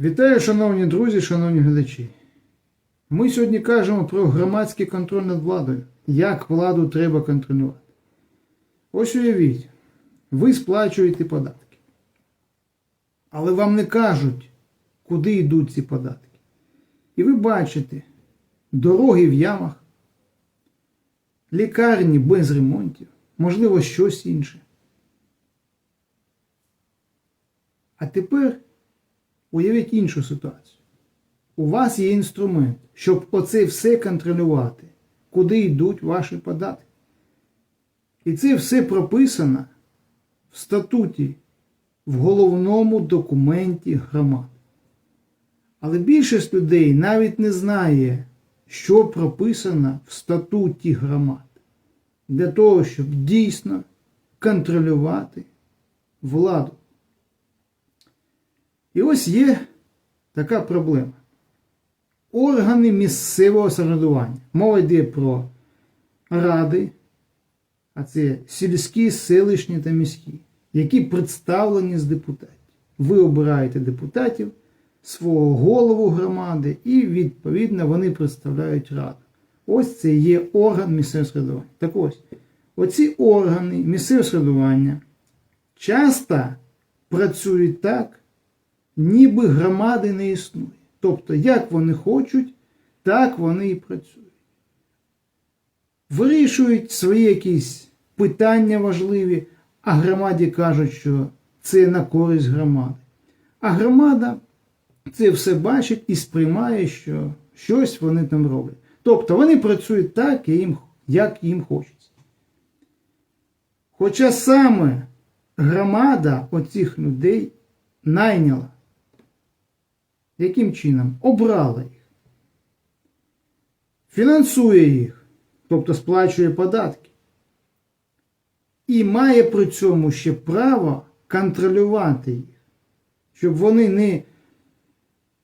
Вітаю, шановні друзі, шановні глядачі. Ми сьогодні кажемо про громадський контроль над владою. Як владу треба контролювати. Ось уявіть, ви сплачуєте податки. Але вам не кажуть, куди йдуть ці податки. І ви бачите дороги в ямах, лікарні без ремонтів, можливо, щось інше. А тепер уявіть іншу ситуацію. У вас є інструмент, щоб оце все контролювати, куди йдуть ваші податки. І це все прописано в статуті, в головному документі громад. Але більшість людей навіть не знає, що прописано в статуті громад для того, щоб дійсно контролювати владу. І ось є така проблема. Органи місцевого самоврядування. Мова йде про ради, а це сільські, селищні та міські, які представлені з депутатів. Ви обираєте депутатів, свого голову громади, і, відповідно, вони представляють раду. Ось це є орган місцевого самоврядування. Так ось, оці органи місцевого самоврядування часто працюють так, ніби громади не існує. Тобто, як вони хочуть, так вони і працюють. Вирішують свої якісь питання важливі, а громаді кажуть, що це на користь громади. А громада це все бачить і сприймає, що щось вони там роблять. Тобто вони працюють так, як їм хочеться. Хоча саме громада оцих людей найняла. Яким чином? Обрала їх. Фінансує їх, тобто сплачує податки. І має при цьому ще право контролювати їх, щоб вони не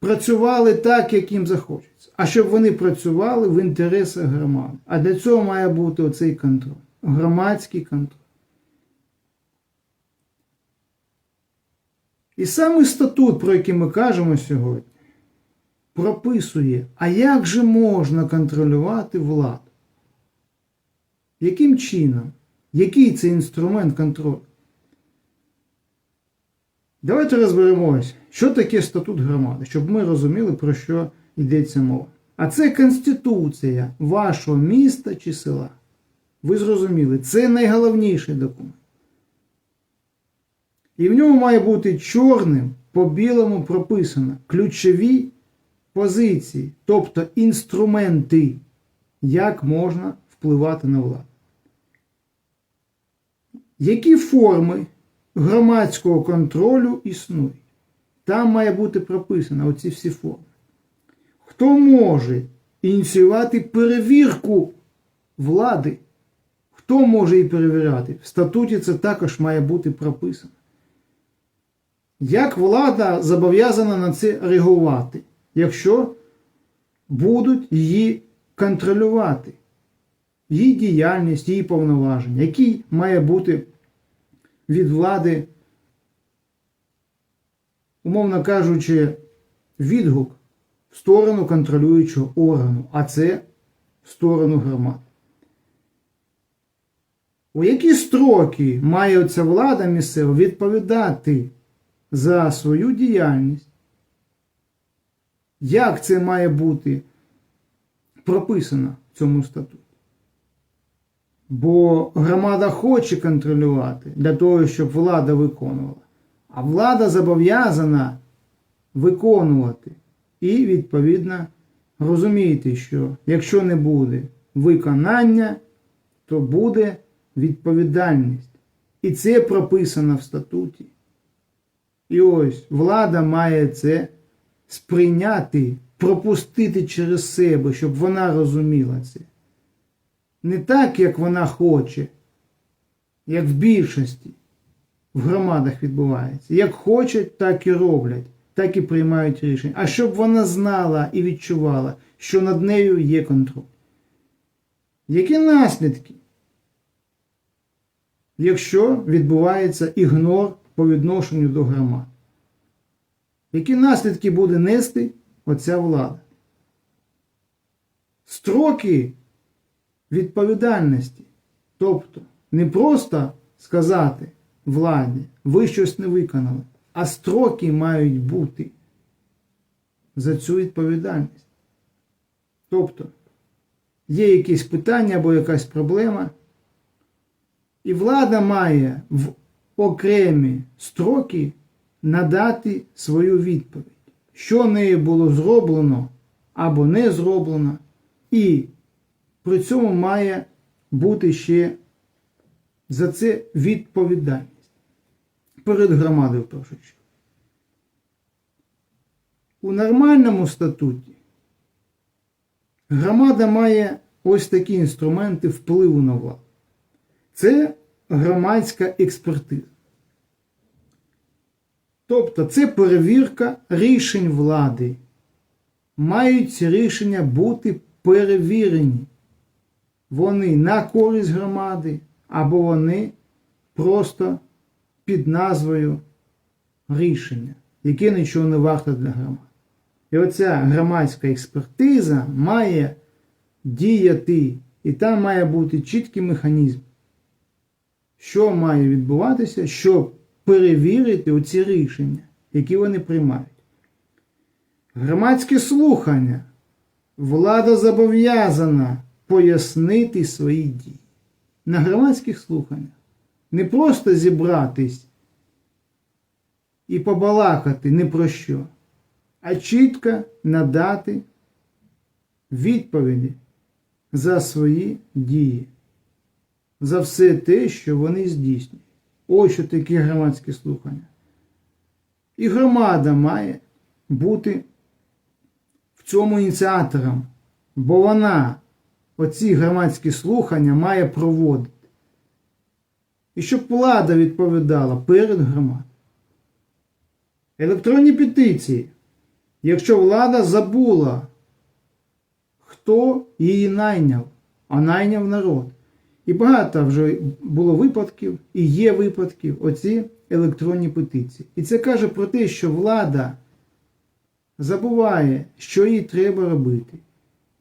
працювали так, як їм захочеться, а щоб вони працювали в інтересах громади. А для цього має бути оцей контроль, громадський контроль. І саме статут, про який ми кажемо сьогодні, прописує, а як же можна контролювати владу? Яким чином? Який це інструмент контролю? Давайте розберемось, що таке статут громади, щоб ми розуміли, про що йдеться мова. А це Конституція вашого міста чи села. Ви зрозуміли, це найголовніший документ. І в ньому має бути чорним по білому прописано ключові позиції, тобто інструменти, як можна впливати на владу. Які форми громадського контролю існують? Там має бути прописано оці всі форми. Хто може ініціювати перевірку влади? Хто може її перевіряти? В статуті це також має бути прописано. Як влада зобов'язана на це реагувати, якщо будуть її контролювати, її діяльність, її повноваження, який має бути від влади, умовно кажучи, відгук в сторону контролюючого органу, а це в сторону громад. У які строки має ця влада місцева відповідати? За свою діяльність. Як це має бути прописано в цьому статуті? Бо громада хоче контролювати для того, щоб влада виконувала. А влада зобов'язана виконувати. І, відповідно, розуміти, що якщо не буде виконання, то буде відповідальність. І це прописано в статуті. І ось влада має це сприйняти, пропустити через себе, щоб вона розуміла це. Не так, як вона хоче, як в більшості в громадах відбувається. Як хочуть, так і роблять, так і приймають рішення. А щоб вона знала і відчувала, що над нею є контроль. Які наслідки? Якщо відбувається ігнор по відношенню до громад. Які наслідки буде нести оця влада? Строки відповідальності. Тобто не просто сказати владі, ви щось не виконали, а строки мають бути за цю відповідальність. Тобто є якісь питання або якась проблема, і влада має в окремі строки надати свою відповідь, що нею було зроблено або не зроблено, і при цьому має бути ще за це відповідальність перед громадою в першу чергу. У нормальному статуті громада має ось такі інструменти впливу на владу. Це громадська експертиза. Тобто це перевірка рішень влади. Мають ці рішення бути перевірені. Вони на користь громади, або вони просто під назвою рішення, яке нічого не варто для громади. І оця громадська експертиза має діяти, і там має бути чіткий механізм, що має відбуватися, щоб перевірити оці рішення, які вони приймають. Громадське слухання. Влада зобов'язана пояснити свої дії. На громадських слуханнях не просто зібратись і побалакати ні про що, а чітко надати відповіді за свої дії, за все те, що вони здійснюють. Ось що таке громадські слухання. І громада має бути в цьому ініціатором, бо вона оці громадські слухання має проводити. І щоб влада відповідала перед громадою. Електронні петиції. Якщо влада забула, хто її найняв, а найняв народ. І багато вже було випадків, і є випадків оці електронні петиції. І це каже про те, що влада забуває, що їй треба робити.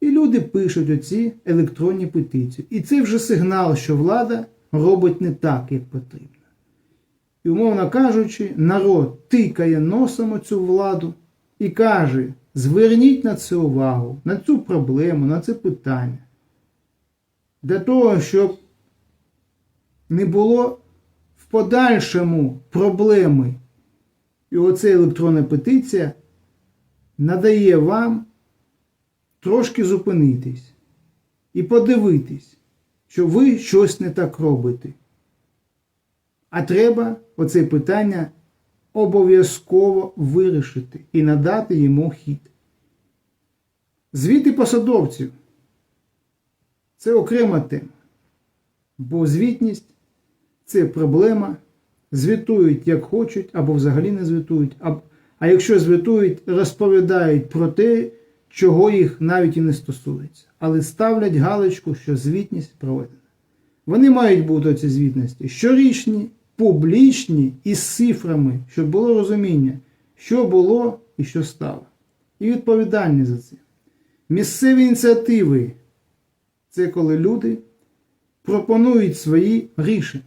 І люди пишуть оці електронні петиції. І це вже сигнал, що влада робить не так, як потрібно. І, умовно кажучи, народ тикає носом оцю владу і каже: зверніть на це увагу, на цю проблему, на це питання. Для того, щоб не було в подальшому проблеми. І оця електронна петиція надає вам трошки зупинитись і подивитись, що ви щось не так робите. А треба оце питання обов'язково вирішити і надати йому хід. Звіти посадовців це окрема тема. Бо звітність це проблема. Звітують як хочуть, або взагалі не звітують. А якщо звітують, розповідають про те, чого їх навіть і не стосується. Але ставлять галочку, що звітність проведена. Вони мають бути ці звітності щорічні, публічні і з цифрами, щоб було розуміння, що було і що стало. І відповідальні за це. Місцеві ініціативи це коли люди пропонують свої рішення.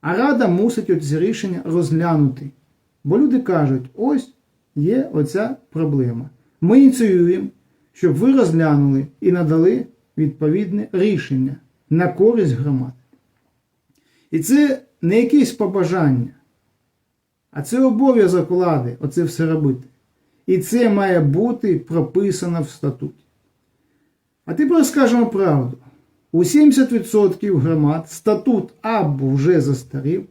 А рада мусить ці рішення розглянути. Бо люди кажуть, ось є оця проблема. Ми ініціюємо, щоб ви розглянули і надали відповідне рішення на користь громади. І це не якесь побажання, а це обов'язок влади оце все робити. І це має бути прописано в статуті. А тепер скажемо правду. У 70% громад статут або вже застарів,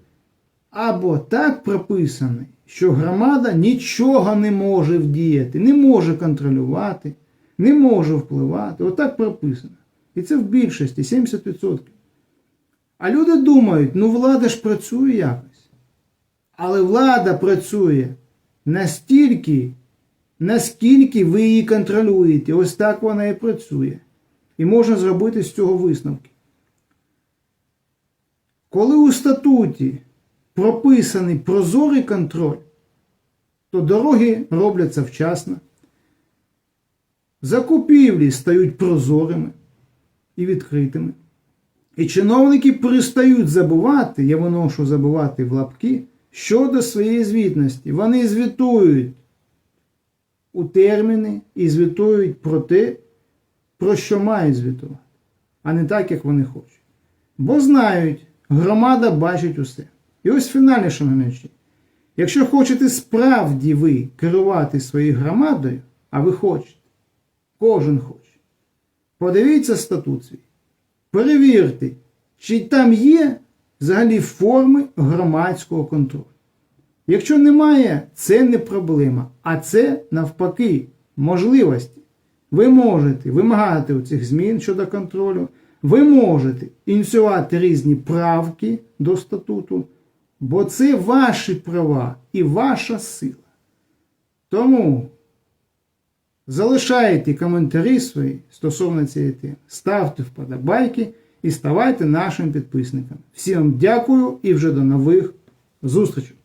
або так прописаний, що громада нічого не може вдіяти, не може контролювати, не може впливати. Отак прописано. І це в більшості 70%. А люди думають, ну влада ж працює якось. Але влада працює настільки, наскільки ви її контролюєте. Ось так вона і працює. І можна зробити з цього висновки. Коли у статуті прописаний прозорий контроль, то дороги робляться вчасно, закупівлі стають прозорими і відкритими. І чиновники перестають забувати, я виношу забувати в лапки, щодо своєї звітності. Вони звітують у терміни і звітують про те, про що мають звітувати, а не так, як вони хочуть. Бо знають, громада бачить усе. І ось фінальне, шановні. Якщо хочете справді ви керувати своєю громадою, а ви хочете, кожен хоче, подивіться статут свій, перевірте, чи там є взагалі форми громадського контролю. Якщо немає, це не проблема, а це навпаки можливості. Ви можете вимагати у цих змін щодо контролю, ви можете ініціювати різні правки до статуту, бо це ваші права і ваша сила. Тому залишайте коментарі свої стосовно цієї теми, ставте вподобайки і ставайте нашим підписником. Всім дякую і вже до нових зустрічей!